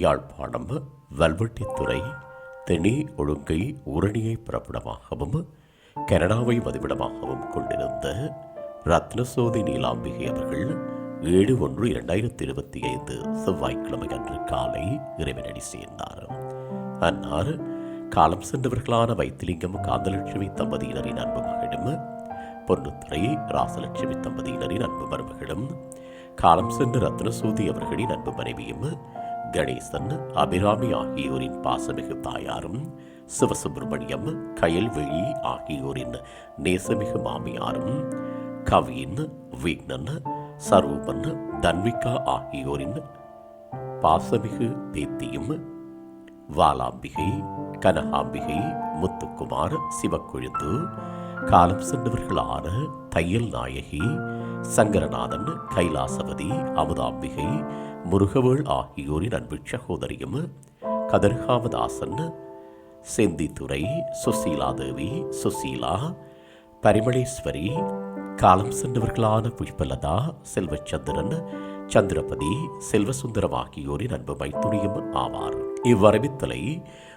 யாழ்ப்பாணம் வல்வெட்டித்துறை தெனி ஒழுங்கை உரணியை பிறப்பிடமாகவும் கனடாவை மதிப்பிடமாகவும் கொண்டிருந்த ரத்னசோதி நீலாம்பிகை அவர்கள் ஏழு ஒன்று இரண்டாயிரத்தி இருபத்தி ஐந்து செவ்வாய்க்கிழமை அன்று காலை இறைவனடி சேர்ந்தார். அன்னார் காலம் சென்றவர்களான வைத்திலிங்கம் காந்தலட்சுமி தம்பதியினரின் அன்பு மகளிடம் பொன்னுத்துறை ராசலட்சுமி தம்பதியினரின் அன்பு மருமகளும் காலம் சென்ற ரத்னசூதி அவர்களின் அன்பு மனைவியும் கணேசன் அபிராமி ஆகியோரின் பாசமிகு தாயாரும் சிவசுப்பிரமணியம் கயல்வெளி ஆகியோரின் நேசமிகு மாமியாரும் கவின் விக்னன் சரூபன் தன்விகா ஆகியோரின் பாசமிகு பேத்தியும் வாலாம்பிகை கனகாம்பிகை முத்துக்குமார் சிவக்கொழுந்து காலம் சென்றவர்களான தையல் நாயகி சங்கரநாதன் கைலாசவதி அமுதாம்பிகை முருகவேள் ஆகியோரின் அன்பு சகோதரியும் கதர்காமதாசன் செந்தித்துறை சுசீலாதேவி சுசீலா பரிமளேஸ்வரி காலம் சென்றவர்களான புஷ்பலதா செல்வச்சந்திரன் சந்திரபதி செல்வசுந்தரம் ஆகியோரின் அன்பு மைத்துணியும் ஆவார். இவ்வரவித்தலை